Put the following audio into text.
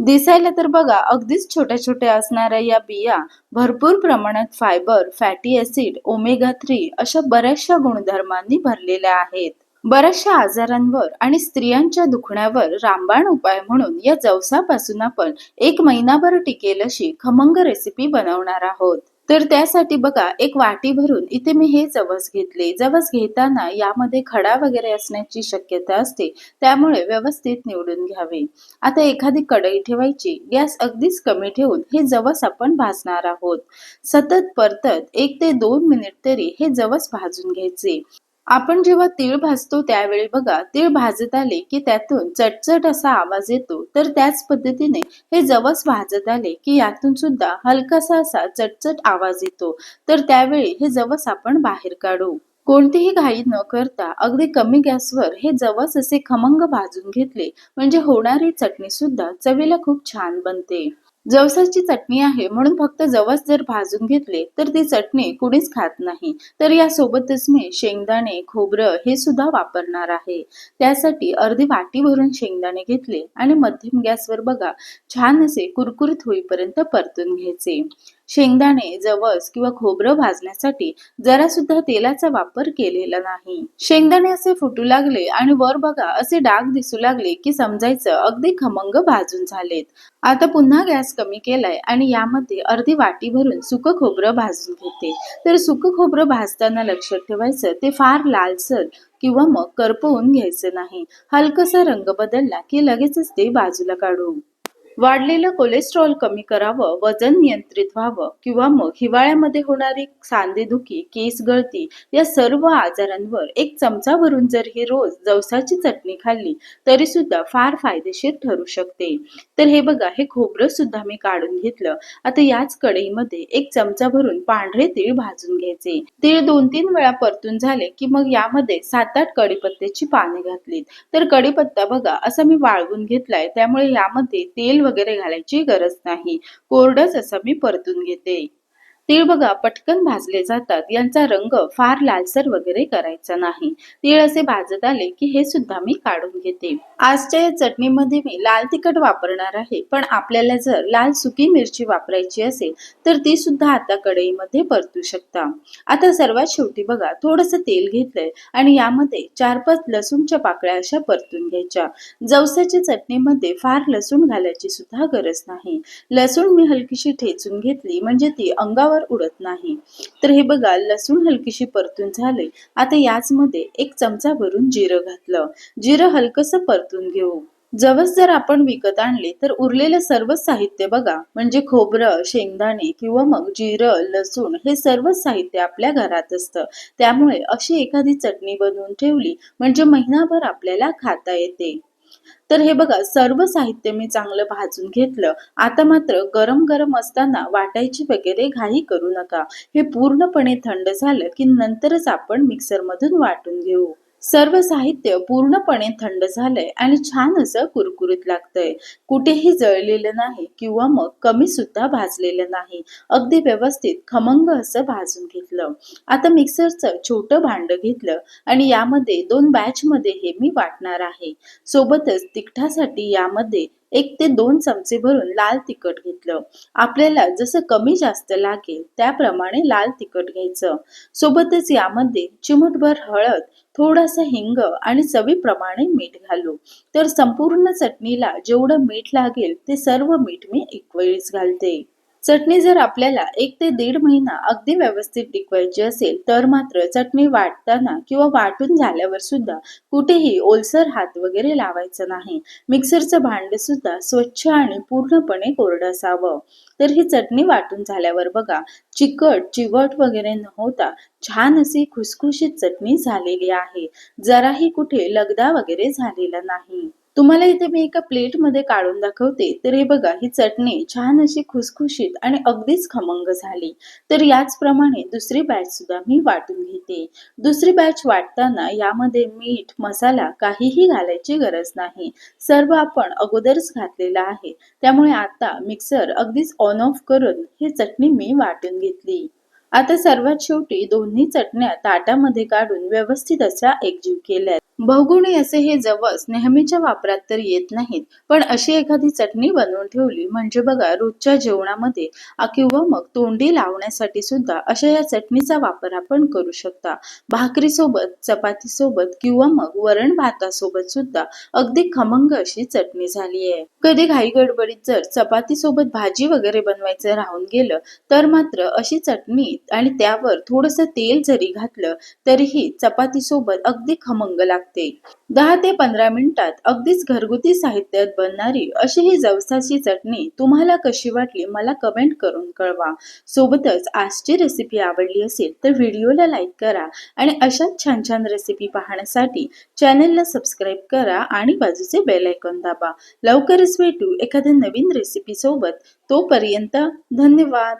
दिसायला तर बघा अगदीच छोट्या छोट्या असणाऱ्या या बिया भरपूर प्रमाणात fibre fatty acid omega three अशा बऱ्याचशा गुणधर्मांनी भरलेल्या आहेत. बऱ्याचशा आजारांवर आणि स्त्रियांच्या दुखण्यावर रामबाण उपाय म्हणून या जवसापासून आपण एक महिनाभर टिकेल अशी खमंग रेसिपी बनवणार आहोत. तर त्यासाठी बघा एक वाटी भरून इथे मी हे जवस घेतले. जवस घेताना यामध्ये खडा वगैरे असण्याची शक्यता असते. त्यामुळे व्यवस्थित निवडून घ्यावे. आता एखादी कढई ठेवायची. गॅस अगदीच कमी ठेवून हे जवस आपण भाजणार आहोत. सतत परतत एक ते दोन मिनिट तरी हे जवस भाजून घ्यायचे. आपण जेव्हा तीळ भाजतो त्यावेळी बघा तीळ भाजत आले की त्यातून चटचट असा आवाज येतो. तर त्याच पद्धतीने हे जवस भाजत आले की यातून सुद्धा हलकासा असा चटचट आवाज येतो. तर त्यावेळी हे जवस आपण बाहेर काढू. कोणतीही घाई न करता अगदी कमी गॅसवर हे जवस असे खमंग भाजून घेतले. म्हणजे होणारी चटणी सुद्धा चवीला खूप छान बनते. जवसाची चटणी आहे म्हणून फक्त जवस जर भाजून घेतले तर ती चटणी कुणीच खात नाही. तर यासोबतच मी शेंगदाणे खोबरं हे सुद्धा वापरणार आहे. त्यासाठी अर्धी वाटी भरून शेंगदाणे घेतले आणि मध्यम गॅसवर बघा छान असे कुरकुरीत होईपर्यंत परतून घ्यायचे. शेंगदाणे जवस किंवा खोबरं भाजण्यासाठी जरा सुद्धा तेलाचा वापर केलेला नाही. शेंगदाणे असे फुटू लागले आणि वर बघा असे डाग दिसू लागले की समजायचं अगदी खमंग भाजून झालेत. आता पुन्हा गॅस कमी केलाय आणि यामध्ये अर्धी वाटी भरून सुकं खोबरं भाजून घेते. तर सुकं खोबरं भाजताना लक्षात ठेवायचं ते फार लालसर किंवा मग करपवून घ्यायचं नाही. हलकसा रंग बदलला की लगेचच ते बाजूला काढू. वाढलेलं कोलेस्ट्रॉल कमी करावं वजन नियंत्रित व्हावं किंवा मग हिवाळ्यामध्ये होणारी सांधेदुखी केस गळती या सर्व आजारांवर एक चमचा भरून जर ही रोज जवसाची चटणी खाल्ली तरी सुद्धा फार फायदेशीर ठरू शकते. तर हे बघा हे खोबरं सुद्धा मी काढून घेतलं. आता याच कढईमध्ये एक चमचा भरून पांढरे तीळ भाजून घ्यायचे. तीळ दोन तीन वेळा परतून झाले की मग यामध्ये सात आठ कडीपत्त्याची पाने घातलीत. तर कडीपत्ता बघा असा मी वाळवून घेतलाय त्यामुळे यामध्ये तेल वगैरे घालायची गरज नाही. कोरडंच असं मी परतून घेते. तीळ बघा पटकन भाजले जातात. यांचा रंग फार लालसर वगैरे करायचा नाही. तीळ असे भाजत आले की हे सुद्धा मी काढून घेते. आजच्या या चटणीमध्ये मी लाल तिखट वापरणार आहे. पण आपल्याला जर लाल सुकी मिरची वापरायची असेल तर ती सुद्धा आता कढईमध्ये परतू शकता. आता सर्वात शेवटी बघा थोडस तेल घेतलंय आणि यामध्ये चार पाच लसूणच्या पाकळ्या अशा परतून घ्यायच्या. जवसाच्या चटणीमध्ये फार लसूण घालायची सुद्धा गरज नाही. लसूण मी हलकीशी ठेचून घेतली म्हणजे ती अंगावर उडत नाही. तर हे बघा लसूण हलकीशी परतून झाले आता याच मध्ये एक चमचा भरून जिरं घातलं. जिरं हलकस परतून घेऊ. जवस जर आपण विकत आणले तर उरलेलं सर्व साहित्य बघा. म्हणजे खोबरं शेंगदाणे किंवा मग जिरं लसूण हे सर्व साहित्य आपल्या घरात असतं. त्यामुळे अशी एखादी चटणी बनवून ठेवली म्हणजे महिनाभर आपल्याला खाता येते. तर हे बघा सर्व साहित्य मी चांगलं भाजून घेतलं. आता मात्र गरम गरम असताना वाटायची वगैरे घाई करू नका. हे पूर्णपणे थंड झालं की नंतरच आपण मिक्सर मधून वाटून घेऊ. सर्व साहित्य पूर्णपणे थंड झालंय आणि छान असं कुरकुरीत लागतंय. कुठेही जळलेलं नाही किंवा मग कमी सुद्धा भाजलेलं नाही. अगदी व्यवस्थित खमंग असं भाजून घेतलं. आता मिक्सरचं छोटं भांड घेतलं आणि यामध्ये दोन बॅच मध्ये हे मी वाटणार आहे. सोबतच तिखटासाठी यामध्ये एक ते दोन चमचे भरून लाल तिखट घेतलं. आपल्याला जसं कमी जास्त लागेल त्याप्रमाणे लाल तिखट घ्यायचं. सोबतच यामध्ये चिमूटभर हळद थोडासा हिंग आणि चवीप्रमाणे मीठ घालू. तर संपूर्ण चटणीला जेवढं मीठ लागेल ते सर्व मीठ मी एक वेळीच घालते. चटणी जर आपल्याला एक ते दीड महिना अगदी व्यवस्थित टिकवायची असेल तर मात्र चटणी वाटताना किंवा वाटून झाल्यावर सुद्धा कुठेही ओलसर हात वगैरे लावायचा नाही. मिक्सरचं भांड सुद्धा स्वच्छ आणि पूर्णपणे कोरडं असावं तर ही चटणी वाटून झाल्यावर बघा चिकट चिवट वगैरे न होता छान अशी खुसखुशीत चटणी झालेली आहे. जराही कुठे लगदा वगैरे झालेला नाही. तुम्हाला इथे मी एका प्लेटमध्ये काढून दाखवते. तर हे बघा ही चटणी छान अशी खुसखुशीत आणि अगदीच खमंग झाली. तर याचप्रमाणे दुसरी बॅच सुद्धा मी वाटून घेते. दुसरी बॅच वाटताना यामध्ये मीठ मसाला काहीही घालायची गरज नाही. सर्व आपण अगोदरच घातलेला आहे. त्यामुळे आता मिक्सर अगदीच ऑन ऑफ करून ही चटणी मी वाटून घेतली. आता सर्वात शेवटी दोन्ही चटण्या ताटामध्ये काढून व्यवस्थित अशा एकजीव केल्या बहुगुणी असे हे जवस नेहमीच्या वापरात तर येत नाहीत पण अशी एखादी चटणी बनवून ठेवली म्हणजे बघा रोजच्या जेवणामध्ये किंवा मग तोंडी लावण्यासाठी सुद्धा अशा या चटणीचा वापर आपण करू शकता. भाकरीसोबत चपातीसोबत किंवा मग वरण भातासोबत सुद्धा अगदी खमंग अशी चटणी झाली आहे. कधी घाई गडबडीत जर चपातीसोबत भाजी वगैरे बनवायचं राहून गेलं तर मात्र अशी चटणी आणि त्यावर थोडंसं तेल जरी घातलं तरीही चपातीसोबत अगदी खमंग लागते. दहा ते पंधरा मिनिटात अगदीच घरगुती साहित्यात बनणारी अशी ही जवसाची चटणी तुम्हाला कशी वाटली मला कमेंट करून कळवा. सोबतच आजची रेसिपी आवडली असेल तर व्हिडिओला लाईक करा आणि अशाच छान छान रेसिपी पाहण्यासाठी चॅनलला सबस्क्राईब करा आणि बाजूचे बेल आयकॉन दाबा. लवकरच भेटू एखाद्या नवीन रेसिपी सोबत. तोपर्यंत धन्यवाद.